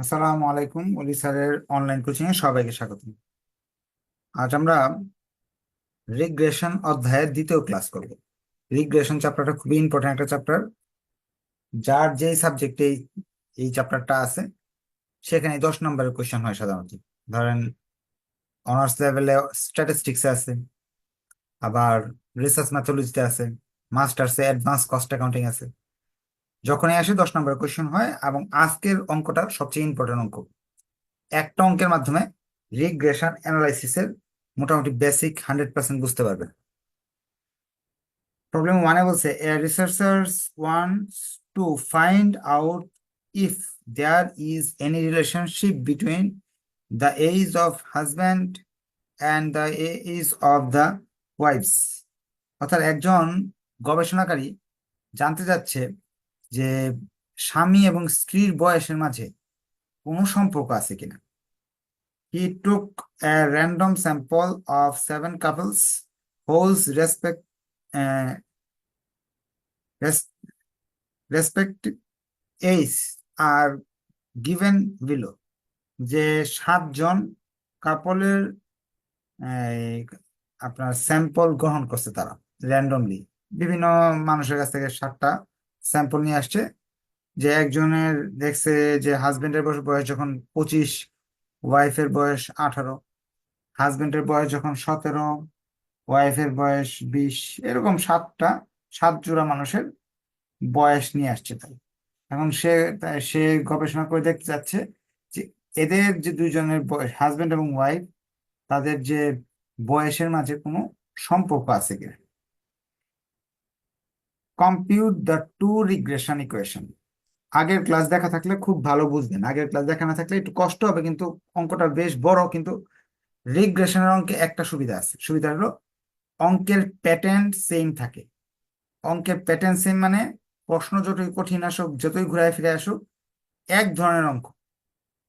আসসালামু আলাইকুম অলি স্যারের অনলাইন কোচিং এ সবাইকে স্বাগত আজ আমরা রিগ্রেশন অধ্যায়ের দ্বিতীয় ক্লাস করব। রিগ্রেশন চ্যাপ্টারটা খুবই ইম্পর্টেন্ট একটা চ্যাপ্টার যার যেই সাবজেক্টে এই চ্যাপ্টারটা আছে সেখানে দশ নম্বরের কোয়েশ্চেন হয় সাধারণত। ধরেন অনার্স লেভেলে স্ট্যাটিস্টিক্সে আছে, আবার রিসার্চ ম্যাথোলজিতে আছে মাস্টার্সে অ্যাডভান্স কস্ট অ্যাকাউন্টিং আছে। যখনই আসে দশ নম্বরের কোয়েশ্চেন হয় এবং আজকের অঙ্কটা সবচেয়ে ইম্পর্টেন্ট অঙ্ক। একটা অঙ্কের মাধ্যমে রিগ্রেশন অ্যানালাইসিসের মোটামুটি বেসিক হান্ড্রেড পার্সেন্ট বুঝতে পারবেন। প্রবলেম ওয়ানে বলছে a researchers wants to find out if there is any relationship between the age of husband and the age of the wives অর্থাৎ একজন গবেষণাকারী জানতে যাচ্ছে যে স্বামী এবং স্ত্রীর বয়সের মাঝে কোনো সম্পর্ক আছে কিনা? He took random sample of seven couples whose respect respect ages are given below যে সাতজন কাপলের আপনার স্যাম্পল গ্রহণ করছে তারা র্যান্ডমলি বিভিন্ন মানুষের কাছ থেকে সাতটা স্যাম্পল নিয়ে আসছে, যে একজনের দেখছে যে হাজবেন্ডের বয়স বয়স যখন পঁচিশ, ওয়াইফের বয়স আঠারো, হাজবেন্ডের বয়স যখন সতেরো, ওয়াইফের বয়স বিশ, এরকম সাতটা, সাত জোড়া মানুষের বয়স নিয়ে আসছে তাই। এখন সে সে গবেষণা করে দেখতে চাচ্ছে যে এদের যে দুইজনের বয়স, হাজবেন্ড এবং ওয়াইফ, তাদের যে বয়সের মাঝে কোনো সম্পর্ক আছে কিনা। Compute the two regression equation আগের ক্লাস দেখা থাকলে খুব ভালো বুঝবেন। আগের ক্লাস দেখা না থাকলে একটু কষ্ট হবে, কিন্তু অঙ্কটা বেশ বড়, কিন্তু রিগ্রেশনের অঙ্কে একটা সুবিধা আছে। সুবিধা হলো অঙ্কের প্যাটার্ন সেম থাকে। অঙ্কের প্যাটার্ন সেম মানে প্রশ্ন যতই কঠিন আসুক, যতই ঘুরায় ফিরে আসুক, এক ধরনের অঙ্ক।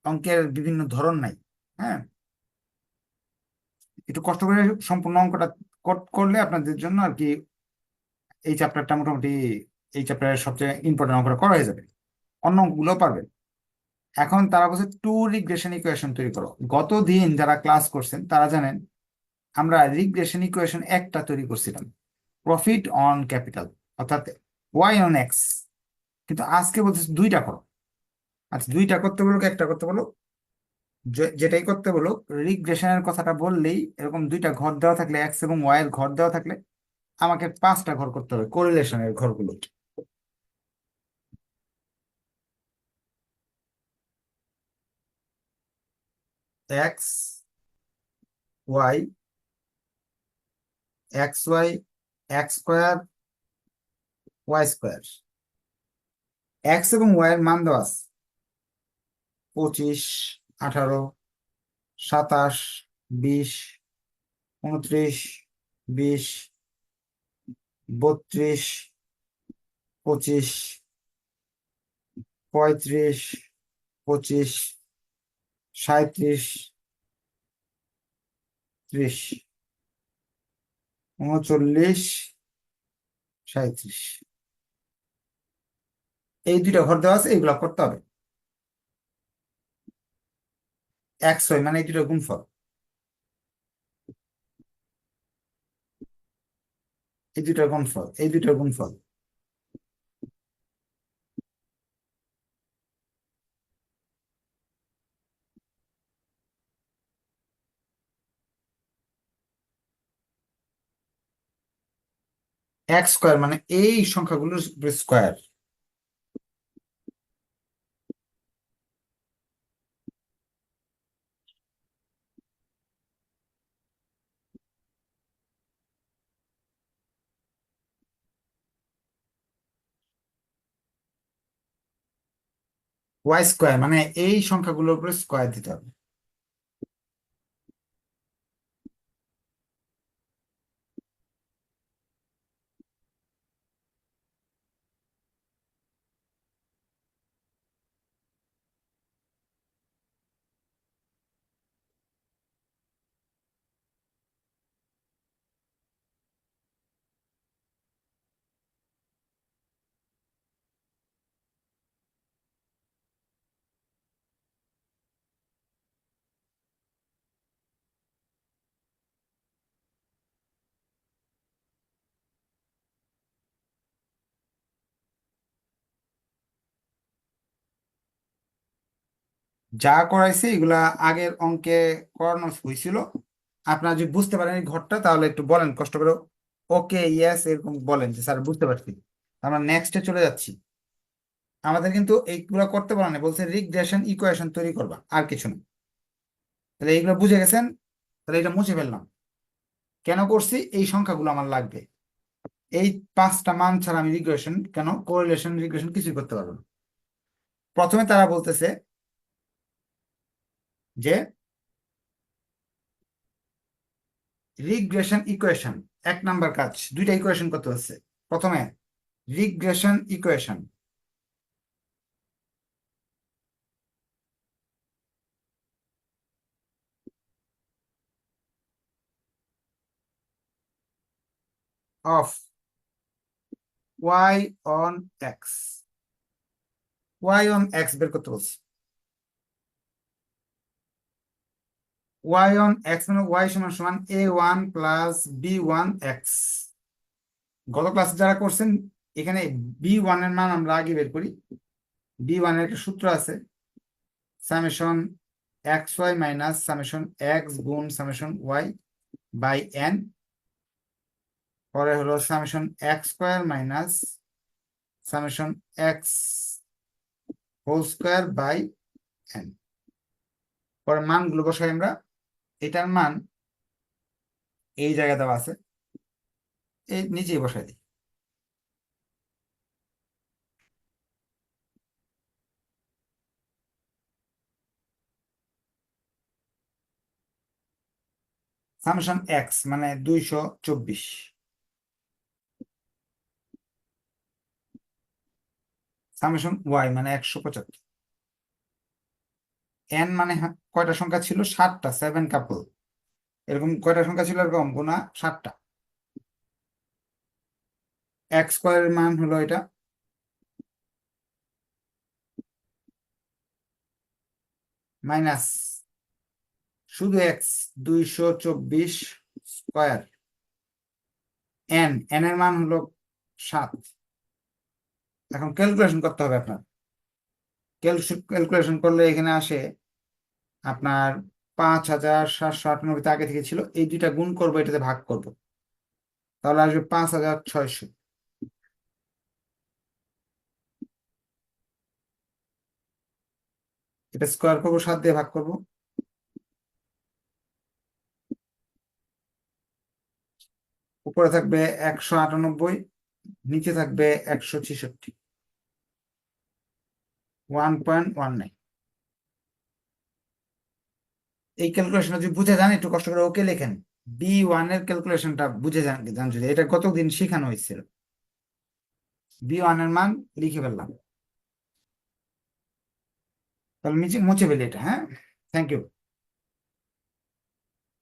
অঙ্কের বিভিন্ন ধরন নাই হ্যাঁ? একটু কষ্ট করে সম্পূর্ণ অঙ্কটা করলে আপনাদের জন্য আর কি এই চ্যাপ্টারটা মোটামুটি এই চ্যাপ্টারের সবচেয়ে ইম্পর্টেন্ট অঙ্কটা করা হয়ে যাবে। অন্য অঙ্কগুলো পারবেন এখন তারা বলছে টু রিগ্রেশন ইকুয়েশন তৈরি করো। গত দিন যারা ক্লাস করছেন, তারা জানেন আমরা রিগ্রেশন ইকুয়েশন একটা তৈরি করছিলাম। প্রফিট অন ক্যাপিটাল অর্থাৎ ওয়াই অন এক্স কিন্তু আজকে বলছে দুইটা করো। আচ্ছা দুইটা করতে বলো একটা করতে বলো যেটাই করতে বলো রিগ্রেশনের কথাটা বললেই এরকম দুইটা ঘর দেওয়া থাকলে এক্স এবং ওয়াই এর ঘর দেওয়া থাকলে আমাকে পাঁচটা ঘর করতে হবে কোরিলেশনের ঘরগুলো। X Y X Y X square Y square X এবং ওয়াই এর মান দেওয়া আছে। পঁচিশ, আঠারো, সাতাশ, বিশ, উনত্রিশ, বিশ বত্রিশ, পঁচিশ, পঁয়ত্রিশ, পঁচিশ সাঁত্রিশ ত্রিশ, উনচল্লিশ সাঁত্রিশ এই দুইটা ঘর দেওয়া আছে, এইগুলা করতে হবে। একশো মানে এই দুটো গুণফল। এই দুটার গুণফল এই দুটার গুণফল। এক স্কোয়ার মানে এই সংখ্যাগুলোর স্কোয়ার ওয়াই স্কোয়ার মানে এই সংখ্যাগুলোর উপরে স্কোয়ার দিতে হবে। যা করাইছে, এগুলা আগের অঙ্কে করানো হয়েছিল আপনারা যদি বুঝতে পারেন এই ঘরটা, তাহলে একটু বলেন, কষ্ট করে। ওকে, ইয়েস, এরকম বলেন যে, স্যার, বুঝতে পারছি। আমরা নেক্সটে চলে যাচ্ছি। আমাদের কিন্তু এইগুলা করতে বলা নেই, বলছে রিগ্রেশন ইকুয়েশন তৈরি করবা, আর কিছু না। তাহলে এইগুলো বুঝে গেছেন? তাহলে এটা মুছে ফেললাম। কেন করছি? এই সংখ্যাগুলো আমার লাগবে। এই পাঁচটা মান ছাড়া আমি রিগ্রেশন কেন? কোরিলেশন রিগ্রেশন কিছুই করতে পারব না। প্রথমে তারা বলতেছে যে রিগ্রেশন ইকুয়েশন এক নাম্বার কাজ, দুইটা ইকুয়েশন করতে হচ্ছে প্রথমে regression equation of y on x. y on x বের করতে বলছি। Y on x মানে y সমান সমান a one plus B one X গত ক্লাসে যারা করছেন, এখানে বি ওয়ানের মান আমরা আগে বের করি। বি ওয়ানের একটা সূত্র আছে summation X Y minus summation X গুণ সামেশন ওয়াই বাই এন পরে হলো summation X square minus summation X whole square by N পরে মানগুলো বসাই আমরা। এটার মান এই জায়গায় দেওয়া আছে, এই নিচেই বসাই দিই। সামেশন এক্স মানে দুইশো চব্বিশ। সামেশন ওয়াই মানে একশো পঁচাত্তর। এন মানে কয়টা সংখ্যা ছিল? সাতটা সেভেন কাপল এরকম কয়টা সংখ্যা ছিল? এরকম গোনা সাতটা। এক্স স্কোয়ারের মান হলো এটা। মাইনাস শুধু এক্স দুইশো চব্বিশ স্কোয়ার এন এন এর মান হলো সাত। এখন ক্যালকুলেশন করতে হবে আপনার। ক্যালকুলেশন করলে এখানে আসে আপনার পাঁচ হাজার সাতশো আটানব্বইতে আগে থেকে ছিল, এই দুইটা গুণ করব, এটাতে ভাগ করব। তাহলে আসবে পাঁচ হাজার ছয়শো। এটা স্কোয়ার করব, সাত দিয়ে ভাগ করব। উপরে থাকবে একশো আটানব্বই, নিচে থাকবে একশো ছেষট্টি। One point one nine. এই ক্যালকুলেশন যদি বুঝে যান, একটু কষ্ট করে ওকে লেখেন। বি ওয়ানের ক্যালকুলেশনটা বুঝে যান জান যদি এটা কতদিন শেখানো হয়েছিল? বি ওয়ানের মান লিখে ফেললাম। তাহলে নিচে মুছে ফেলি এটা হ্যাঁ? থ্যাংক ইউ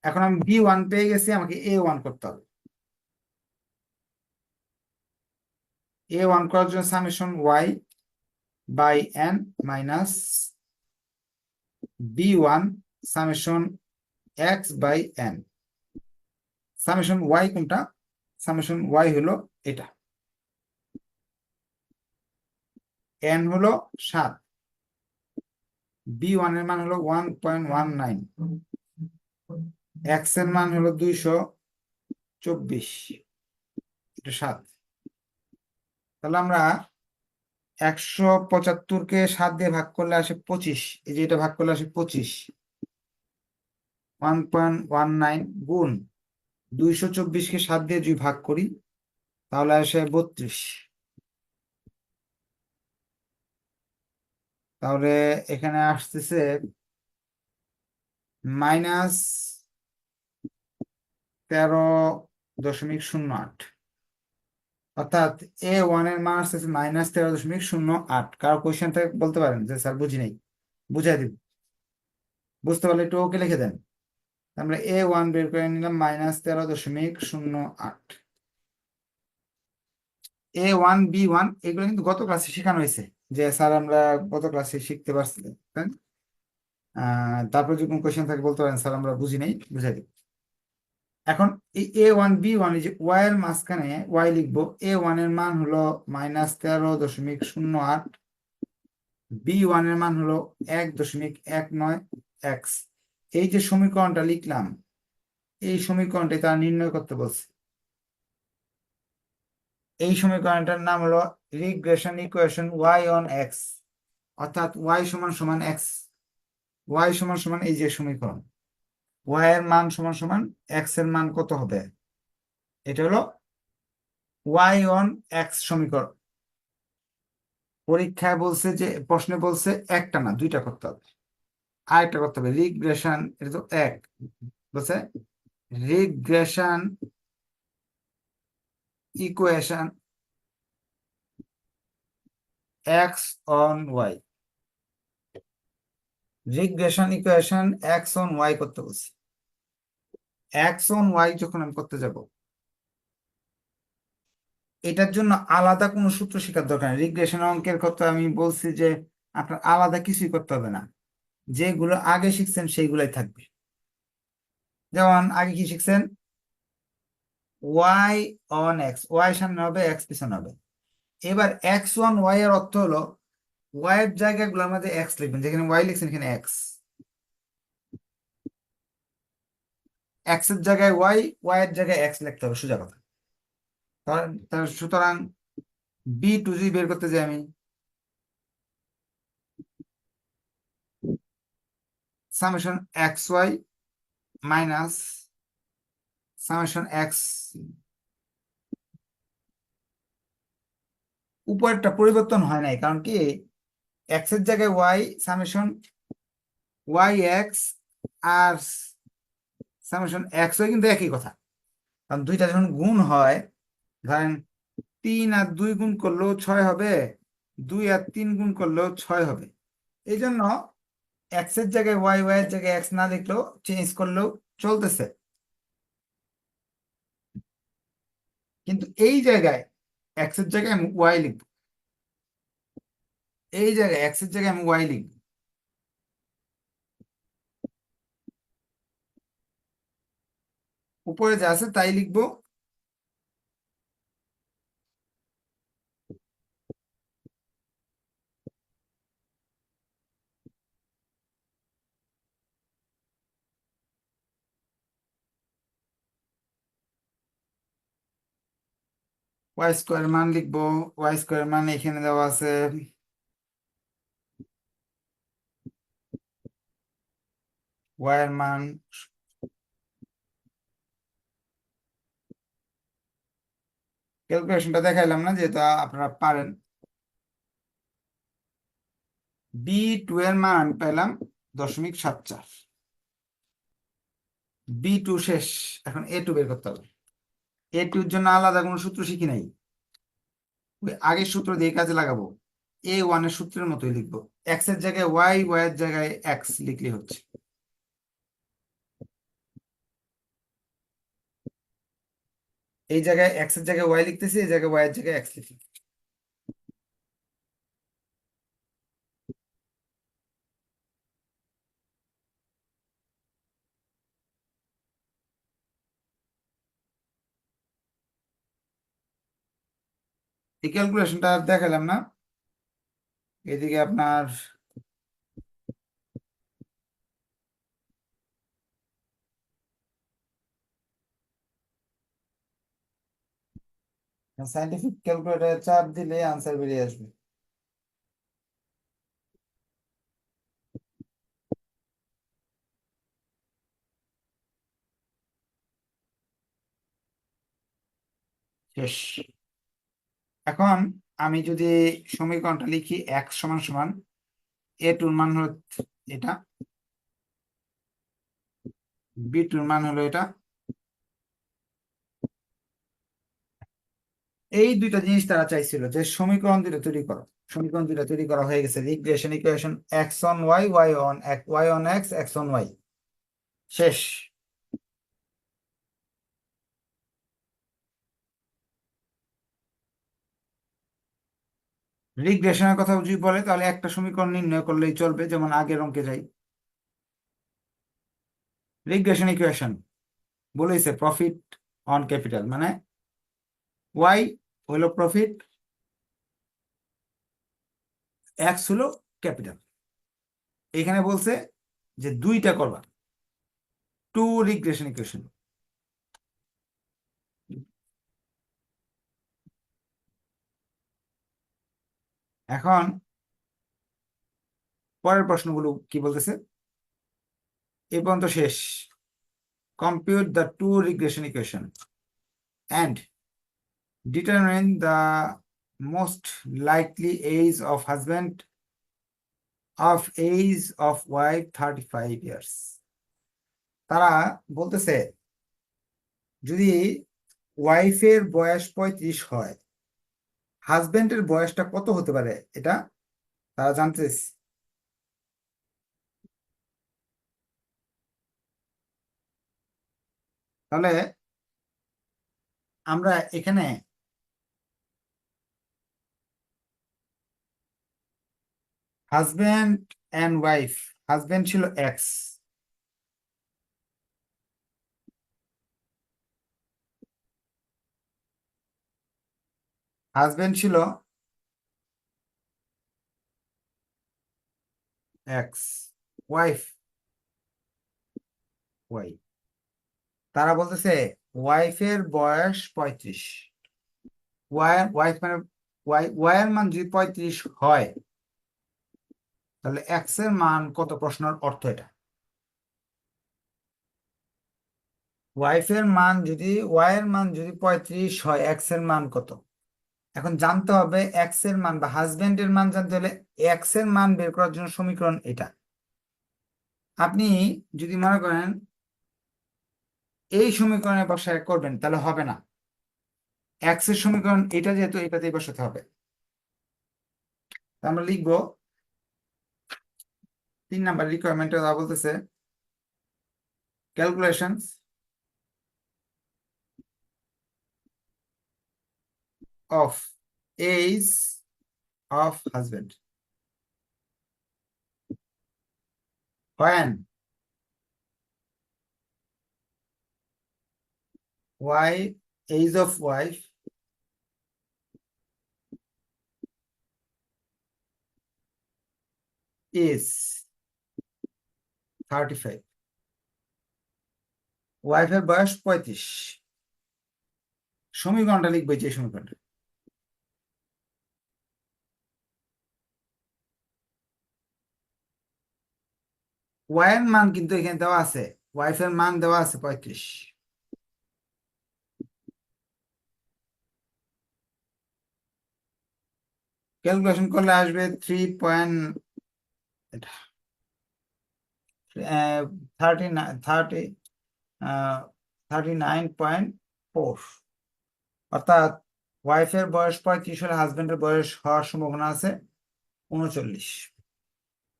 এখন আমি বি ওয়ান পেয়ে গেছি, আমাকে এ ওয়ান করতে হবে। এ ওয়ান করার জন্য summation Y N minus B one summation X by N summation Y কোনটা? সামেশন ওয়াই হলো এটা। এন হলো সাত। বি ওয়ানের মান হলো ওয়ান পয়েন্ট ওয়ান নাইন এক্সের মান হলো দুইশো চব্বিশ। এটা সাত। তাহলে আমরা একশো পঁচাত্তরকে সাত দিয়ে ভাগ করলে আসে পঁচিশ। এই যে এটা ভাগ করলে আসে পঁচিশ। ওয়ান পয়েন্ট ওয়ান নাইন গুণ দুইশো চব্বিশকে সাত দিয়ে যদি ভাগ করি, তাহলে আসে বত্রিশ। তাহলে এখানে আসতেছে মাইনাস তেরো দশমিক শূন্য আট। অর্থাৎ এ ওয়ানের মান আসতেছে মাইনাস তেরো দশমিক শূন্য আট। কারও কোয়েশ্চেন থেকে বলতে পারেন যে, স্যার, বুঝি নাই। বুঝাই দিব। বুঝতে পারলে একটু ওকে লিখে দেন। আমরা এ ওয়ান বের করে নিলাম মাইনাস তেরো দশমিক শূন্য আট। এ ওয়ান বি ওয়ান এগুলো কিন্তু গত ক্লাসে শেখানো হয়েছে যে, স্যার, আমরা গত ক্লাসে শিখতে পারছি তারপর যদি কোনো কোয়েশ্চেন থাকে বলতে পারেন, স্যার, আমরা বুঝি নাই। বুঝাই দিব। এখন এই এ ওয়ান বি ওয়ান যে ওয়াই এর মাঝখানে ওয়াই লিখব এ ওয়ানের মান হলো মাইনাস তেরো দশমিক শূন্য আট বি ওয়ানের মান হলো এক দশমিক এক নয় এক্স এই যে সমীকরণটা লিখলাম, এই সমীকরণটি তারা নির্ণয় করতে বলছে। এই সমীকরণটার নাম হলো regression equation Y on X অর্থাৎ ওয়াই সমান সমান এক্স ওয়াই সমান সমান এই যে সমীকরণ। ওয়াই এর মান সমান সমান এক্সের মান কত হবে? এটা হলো ওয়াই অন এক্স সমীকরণ। পরীক্ষায় বলছে যে, প্রশ্নে বলছে একটা না, দুইটা করতে হবে। আরেকটা করতে হবে রিগ্রেশন এটা তো এক। বলছে regression equation X on Y regression equation X on Y করতে বলছি। এক্স অন ওয়াই যখন আমি করতে যাব, এটার জন্য আলাদা কোনো সূত্র শেখার দরকার নেই। রিগ্রেশন অঙ্কের কথা আমি বলছি যে আপনার আলাদা কিছুই করতে হবে না। যেগুলো আগে শিখছেন সেইগুলাই থাকবে। যেমন, আগে কি শিখছেন? ওয়াই অন এক্স, ওয়াই সামনে হবে, এক্স পিছনে হবে। এবার এক্স ওয়ান ওয়াই এর অর্থ হলো, ওয়াই এর জায়গাগুলোর মধ্যে এক্স লিখবেন, যেখানে ওয়াই লিখছেন, এখানে এক্স। এক্সের জায়গায় ওয়াই ওয়াই এর জায়গায় এক্স লিখতে হবে, সোজা কথা। তাহলে সুতরাং বি টু জি বের করতে যাই আমি। Summation X Y minus summation X উপরেরটা পরিবর্তন হয় নাই, কারণ কি? এক্সের জায়গায় ওয়াই সামেশন ওয়াই এক্স আর সামেশন এক্স ওয়াই কিন্তু একই কথা। কারণ দুইটা যখন গুণ হয়, ধরেন তিন আর দুই গুণ করলেও ছয় হবে, দুই আর তিন গুণ করলেও ছয় হবে। এই জন্য এক্সের জায়গায় ওয়াই ওয়াই এর জায়গায় এক্স না দেখলেও চেঞ্জ করলেও চলতেছে। কিন্তু এই জায়গায় এক্সের জায়গায় আমি ওয়াই লিখব। এই জায়গায় এক্সের জায়গায় আমি ওয়াই লিখব। উপরে যা আছে তাই লিখব। ওয়াই স্কোয়ার মান লিখব ওয়াই স্কোয়ার মান এখানে দেওয়া আছে। ওয়াই এর মান ক্যালকুলেশনটা দেখাইলাম না, যেহেতু আপনারা পারেন। বি টু এর মান পেলাম দশমিক সাত চার। বি টু শেষ, এখন এ টু বের করতে হবে। এ টুর জন্য আলাদা কোনো সূত্র শিখি নাই। ওই আগের সূত্র দিয়ে কাজে লাগাবো। এ ওয়ানের সূত্রের মতোই লিখব। এক্সের জায়গায় ওয়াই ওয়াই এর জায়গায় এক্স লিখলে হচ্ছে। এই জায়গায় এক্সের জায়গায় ওয়াই লিখতেছি, এই জায়গায় ওয়াই এর জায়গায় এক্স লিখি। এই ক্যালকুলেশনটা দেখালাম না। এদিকে আপনার সাইন্টিফিক ক্যালকুলেটর চাপ দিলে আনসার বেরিয়ে আসবে। এখন আমি যদি সমীকরণটা লিখি, এক সমান সমান, এ টুর মান হলো এটা, বি টুর মান হলো এটা এই দুইটা জিনিস তারা চাইছিল যে সমীকরণ দুটো তৈরি করো। সমীকরণ দুটো তৈরি করা হয়ে গেছে। Regression equation X on Y Y on Y on X X on Y শেষ। রিগ্রেশনের কথা যদি বলে, তাহলে একটা সমীকরণ নির্ণয় করলেই চলবে, যেমন আগের অঙ্কে যাই। রিগ্রেশন ইকুয়েশন বলেছে প্রফিট অন ক্যাপিটাল মানে ওয়াই হলো প্রফিট এক্স হলো ক্যাপিটাল এখানে বলছে যে দুইটা করবা। টু রিগ্রেশন ইকুয়েশন এখন পরের প্রশ্নগুলো কি বলতেছে? এ পর্যন্ত শেষ। Compute the two regression equation and determine the most likely age of husband of age of wife 35 years তারা বলতেছে, যদি ওয়াইফের বয়স পঁয়ত্রিশ হয় হাজবেন্ডের বয়সটা কত হতে পারে এটা তারা জানতে। তাহলে আমরা এখানে হাজব্যান্ড অ্যান্ড ওয়াইফ হাজব্যান্ড ছিল এক্স হাজব্যান্ড ছিল এক্স ওয়াইফ ওয়াই তারা বলতেছে ওয়াইফের বয়স পঁয়ত্রিশ। ওয়াই ওয়াইফ মানে ওয়াই ওয়াইয়ের মান যদি পঁয়ত্রিশ হয় তাহলে এক্সের মান কত প্রশ্নের অর্থ এটা? ওয়াইফের মান যদি ওয়াইয়ের মান যদি পঁয়ত্রিশ হয় এক্সের মান কত? এখন জানতে হবে এক্সের মান বা হাজবেন্ড এর মান জানতে হলে এক্সের মান বের করার জন্য সমীকরণ এটা। আপনি যদি মনে করেন এই সমীকরণে বসায় করবেন, তাহলে হবে না। এক্সের সমীকরণ এটা যেহেতু, এটাতেই বসাতে হবে। আমরা লিখব তিন নাম্বার রিকোয়ারমেন্টে যা বলতেছে calculations of age of husband when wife age of wife is 35 ওয়াইফের বয়স পঁয়ত্রিশ। সমীকরণটা লিখবে যে সমীকরণটা। ওয়াইয়ের মান কিন্তু এখানে দেওয়া আছে। ওয়াইফের মান দেওয়া আছে পঁয়ত্রিশ। ক্যালকুলেশন করলে আসবে three point thirty thirty thirty nine point four অর্থাৎ ওয়াইফের বয়স পঁয়ত্রিশ হলে হাজবেন্ডের বয়স হওয়ার সম্ভাবনা আছে উনচল্লিশ।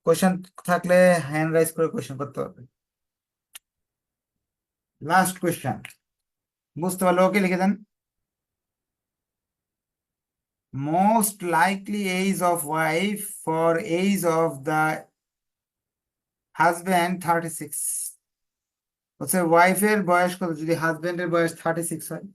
কোয়েশ্চেন থাকলে হ্যান্ড রাইজ করে কোয়েশ্চেন করতে হবে। লাস্ট কোয়েশ্চেন বুঝতে পারলে ওকে লিখে দেন। Most likely age of wife for age of the husband thirty six হচ্ছে ওয়াইফের বয়স কত? যদি হাজব্যান্ডের বয়স থার্টি সিক্স হয়।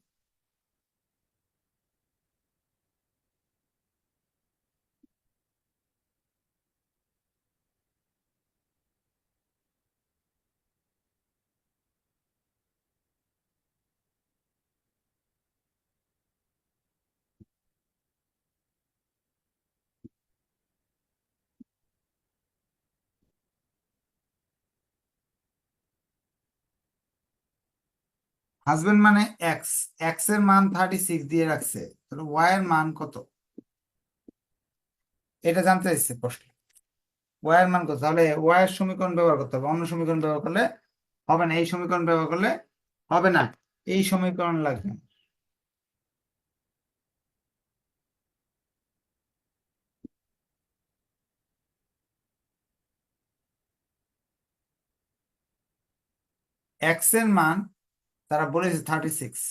হাজবেন্ড মানে এক্স এক্সের মান থার্টি সিক্স দিয়ে রাখছে, তাহলে ওয়াই এর মান কত? এটা জানতে চাইছে প্রশ্ন। ওয়াই এর মান কত? তাহলে ওয়াই এর সমীকরণ ব্যবহার করতে হবে। অন্য সমীকরণ ব্যবহার করলে হবে না, এই সমীকরণ ব্যবহার করলে হবে না, এই সমীকরণ লাগবে। এক্সের মান তারা বলেছে থার্টি সিক্স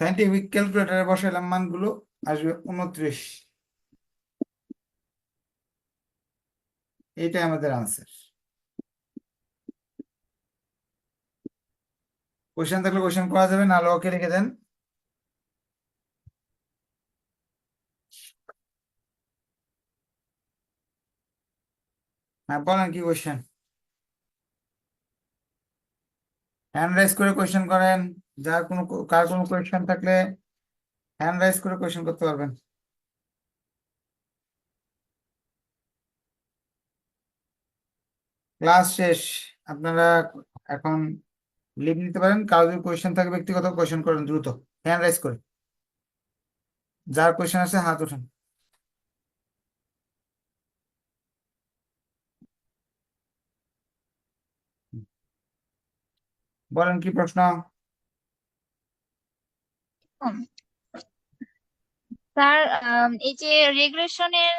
সাইন্টিফিক ক্যালকুলেটারে বসাইলাম মানগুলো, আসবে উনত্রিশ। এইটাই আমাদের আনসার কোয়েশ্চেন থাকলে কোয়েশ্চেন করা যাবে নাহলে ওকে রেখে দেন। হ্যাঁ বলেন কি কোয়েশ্চেন হ্যান্ড রাইজ করে কোয়েশ্চেন করেন। যার কোনো, কার কোনো কোয়েশ্চেন থাকলে হ্যান্ড রাইজ করে কোয়েশ্চেন করতে পারবেন। ক্লাস শেষ। আপনারা এখন লিভ নিতে পারেন। কারও যদি কোয়েশ্চেন থাকে ব্যক্তিগত কোয়েশ্চেন করেন দ্রুত। হ্যান্ড রাইজ করে। যার কোয়েশ্চেন আছে, হাত উঠান বলেন কি প্রশ্ন? স্যার এই যে রিগ্রেশনের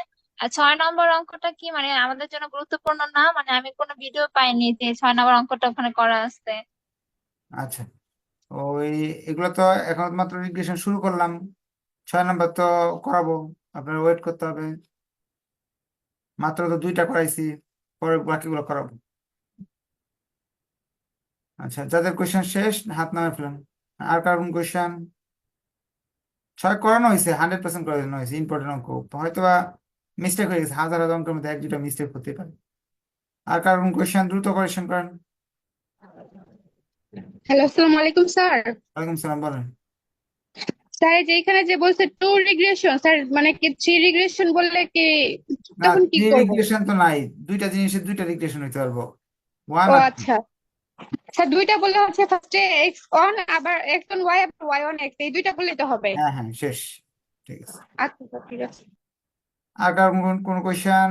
ছয় নম্বর অঙ্কটা কি মানে আমাদের জন্য গুরুত্বপূর্ণ না? মানে আমি কোনো ভিডিও পাইনি যে ছয় নম্বর অঙ্কটা ওখানে করা আছে। আচ্ছা। ওই এগুলো তো এখন মাত্র রিগ্রেশন শুরু করলাম। ছয় নম্বর তো করাবো। আপনার ওয়েট করতে হবে। মাত্র তো দুইটা করাইছি। পরে বাকিগুলো করাবো। আচ্ছা যাদের কোয়েশ্চেন শেষ হাত নামে ফেলেন। আর কার কোন কোয়েশ্চেন ছয় করানো হয়েছে হান্ড্রেড পার্সেন্ট করানো হয়েছে ইম্পর্টেন্ট অঙ্ক। হয়তো বা মিস্টেক হয়ে গেছে হাজার হাজার অঙ্কের মধ্যে এক দুটা মিস্টেক হতে পারে। আর কার কোন কোয়েশ্চেন দ্রুত কোয়েশ্চেন করেন। হ্যালো আসসালামু আলাইকুম স্যার। ওয়ালাইকুম সালাম বলেন। স্যার এই যে এখানে যে বলছে টু রিগ্রেশন স্যার মানে কি থ্রি রিগ্রেশন বললে কি তখন কি করব? রিগ্রেশন তো নাই। দুইটা জিনিসের দুইটা রিগ্রেশন হইতে পারব। ওয়ান আর আচ্ছা দুইটা বললে হচ্ছে ফার্স্টে এক্স অন আবার এক্স অন ওয়াই আবার ওয়াই অন এক্স এই দুইটা বললেই তো হবে। হ্যাঁ হ্যাঁ শেষ। ঠিক আছে। আচ্ছা ঠিক আছে। আগাম কোন কোন কোয়েশ্চেন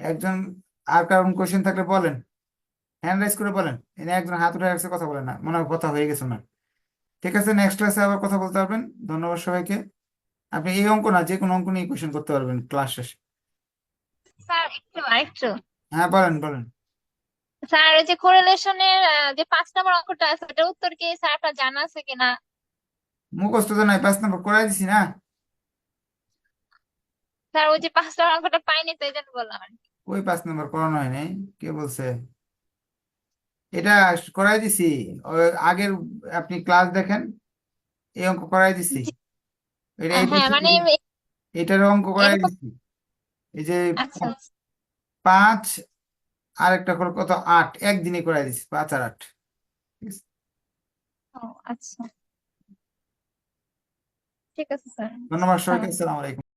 একজন আর কারণ কোয়েশ্চেন থাকলে বলেন। হ্যান্ড রাইজ করে বলেন। এনে একজন হাত উঠে রাখছে কথা বলে না। মনে হয় কথা হয়ে গেছে না ঠিক আছে নেক্সট ক্লাসে আবার কথা বলতে পারবেন। ধন্যবাদ সবাইকে। আপনি এই অঙ্ক না যে কোনো অঙ্ক নিয়ে কোয়েশ্চেন করতে পারবেন ক্লাস শেষে। স্যার একটু আরেকটু। হ্যাঁ বলেন বলেন। স্যার ওই যে কোরিলেশনের যে পাঁচ নম্বর অঙ্কটা আছে ওটার উত্তর কি স্যার আপনার জানা আছে কিনা? মুখস্থ তো নাই পাঁচ নম্বর করাই দিছি না। স্যার ওই যে পাঁচ নম্বর অঙ্কটা পাইনি তো এই জন্য বললাম আর কি। ওই পাঁচ নম্বর করানো হয় নাই? কে বলছে? এটা করাই দিছি। আগের আপনি ক্লাস দেখেন এই অঙ্ক করাই দিছি। এটা হ্যাঁ মানে এটার অঙ্ক করাই দিছি। এই যে আচ্ছা আচ্ছা। পাঁচ আর একটা হলো কত? আট। একদিনে করাই দিছি পাঁচ আর আট। আচ্ছা। ঠিক আছে স্যার। ধন্যবাদ সবাইকে আসসালামু আলাইকুম।